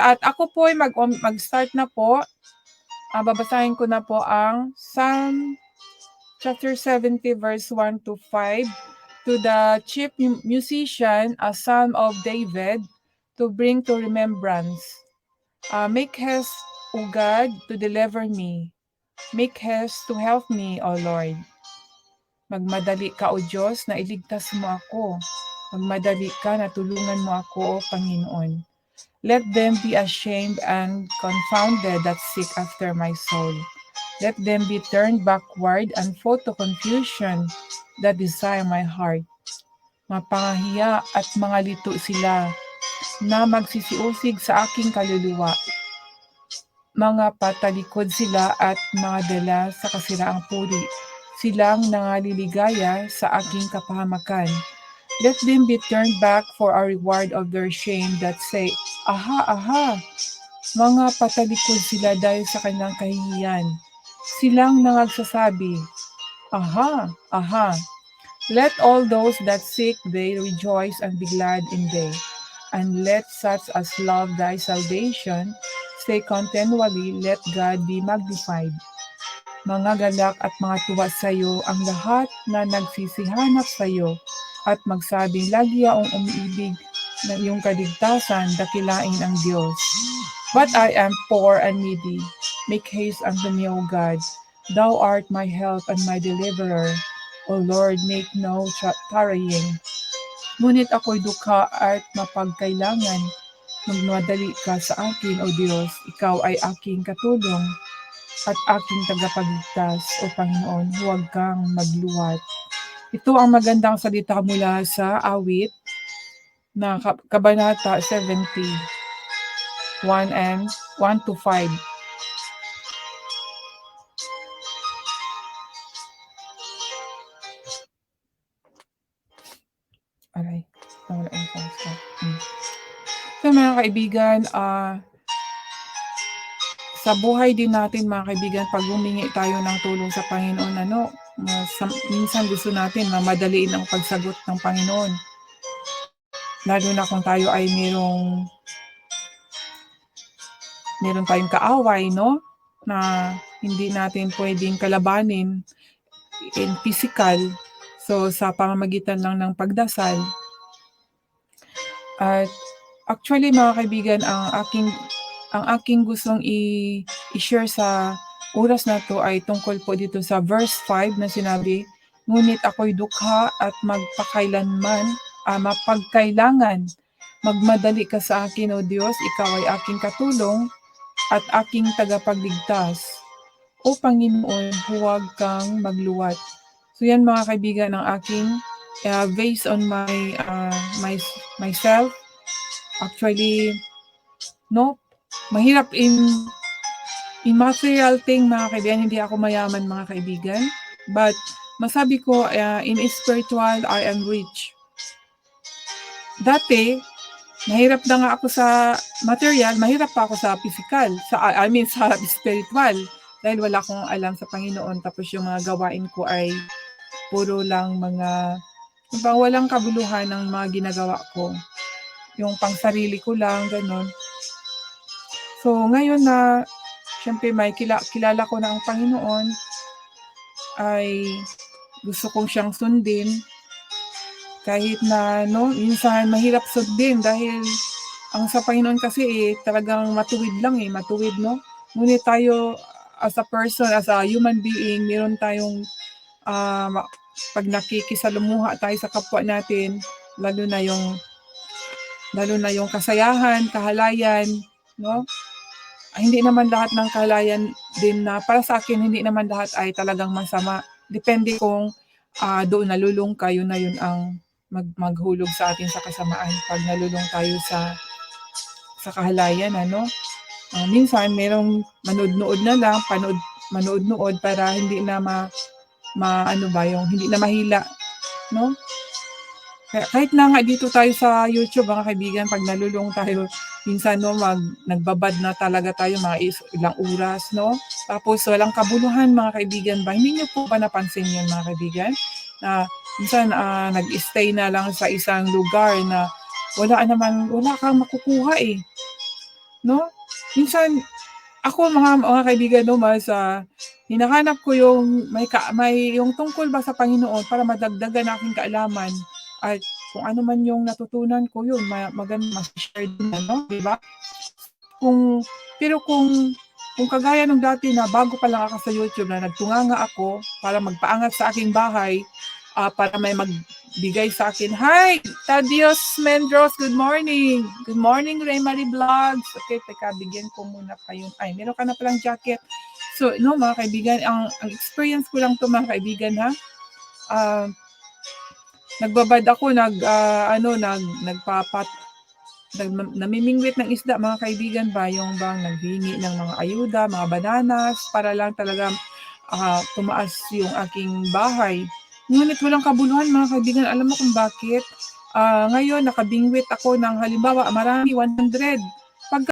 At ako po ay mag, um, mag-start na po. Uh, babasahin ko na po ang Psalm chapter 70 verse 1 to 5 to the chief musician, a psalm of David, to bring to remembrance. Uh, make haste, O God, to deliver me. Make haste to help me, O Lord. Magmadali ka, O Diyos, na iligtas mo ako. Magmadali ka na tulungan mo ako, O Panginoon. Let them be ashamed and confounded that seek after my soul. Let them be turned backward and fall to confusion that desire my heart. Mapangahiya at mga lito sila na magsisiusig sa aking kaluluwa. Mga patalikod sila at mga dala sa kasiraang puri. Silang nangaliligaya sa aking kapahamakan. Let them be turned back for a reward of their shame that say, Aha, aha! Mga patalikod sila dahil sa kanilang kahihiyan. Silang nangagsasabi, Aha, aha! Let all those that seek thee rejoice and be glad in thee. And let such as love thy salvation say continually, Let God be magnified. Mga galak at mga tuwa sa iyo ang lahat na nagsisihanap sa iyo at magsabing lagi akong umiibig ng iyong kaligtasan, dakilain ang Diyos. But I am poor and needy. Make haste unto me, O God. Thou art my help and my deliverer. O Lord, make no tarrying. Ngunit ako'y dukha at mapagkailangan. Magmadali ka sa akin, O Diyos. Ikaw ay aking katulong at aking tagapagligtas, O Panginoon. Huwag kang magluwat. Ito ang magandang salita mula sa awit na Kabanata 70, 1 and 1 to 5. Aray, nawala yung fast. Hmm. So mga kaibigan, uh, sa buhay din natin mga kaibigan, pag humingi tayo ng tulong sa Panginoon, ano, minsan gusto natin na madaliin ang pagsagot ng Panginoon. Lalo na kung tayo ay mayroong meron tayong kaaway, no? Na hindi natin pwedeng kalabanin in physical. So, sa pamamagitan lang ng pagdasal. At actually, mga kaibigan, ang aking ang aking gustong i- i-share sa oras na to ay tungkol po dito sa verse 5 na sinabi, Ngunit ako'y dukha at magpakailanman, uh, mapagkailangan, magmadali ka sa akin, O Diyos, ikaw ay aking katulong at aking tagapagligtas. O Panginoon, huwag kang magluwat. So yan mga kaibigan ang aking uh, based on my uh, my myself actually no mahirap in in material thing mga kaibigan. Hindi ako mayaman mga kaibigan. But masabi ko uh, in spiritual I am rich. Dati mahirap na nga ako sa material, mahirap pa ako sa physical, sa I mean sa spiritual. Dahil wala akong alam sa Panginoon. Tapos yung mga gawain ko ay puro lang mga yung walang kabuluhan ng mga ginagawa ko. Yung pang sarili ko lang, ganun. So, ngayon na, syempre may kila, kilala ko na ang Panginoon, ay gusto kong siyang sundin, kahit na no minsan mahirap sundin dahil ang sa Panginoon kasi eh, talagang matuwid lang eh, matuwid no. Ngunit tayo as a person, as a human being, meron tayong uh, pag nakikisalumuha tayo sa kapwa natin, lalo na yung lalo na yung kasayahan, kahalayan, no? Hindi naman lahat ng kahalayan din na para sa akin hindi naman lahat ay talagang masama. Depende kung uh, doon nalulung kayo na yun ang mag maghulog sa atin sa kasamaan pag nalulong tayo sa sa kahalayan ano uh, minsan merong manood-nood na lang panood manood-nood para hindi na ma, ma ano ba yung hindi na mahila no kahit na nga dito tayo sa YouTube mga kaibigan pag nalulong tayo minsan no mag nagbabad na talaga tayo mga is, ilang oras no tapos walang kabuluhan mga kaibigan ba hindi niyo po ba napansin yan mga kaibigan na minsan uh, nag-stay na lang sa isang lugar na wala naman, wala kang makukuha eh. no? Minsan ako mga mga kaibigan no mas ah, hinahanap ko yung may ka, may yung tungkol ba sa Panginoon para madagdagan aking kaalaman at kung ano man yung natutunan ko yun ma, maganda ma-share din ano, di ba? Kung pero kung kung kagaya nung dati na bago pa lang ako sa YouTube na nagtunganga ako para magpaangat sa aking bahay ah, para may magbigay sa akin. Hi, Tadios Mendros, good morning. Good morning, Ray Marie Vlogs. Okay, teka, bigyan ko muna kayo. Ay, meron ka na palang jacket. So, no, mga kaibigan, ang, ang experience ko lang to mga kaibigan, ha? Ah, nagbabad ako, nag, ah, ano, nag, nagpapat, nag, namimingwit ng isda, mga kaibigan ba, yung bang naghingi ng mga ayuda, mga bananas, para lang talaga ah, tumaas yung aking bahay. Ngunit walang kabuluhan mga kaibigan. Alam mo kung bakit? Ah, ngayon, nakabingwit ako ng halimbawa, marami, 100.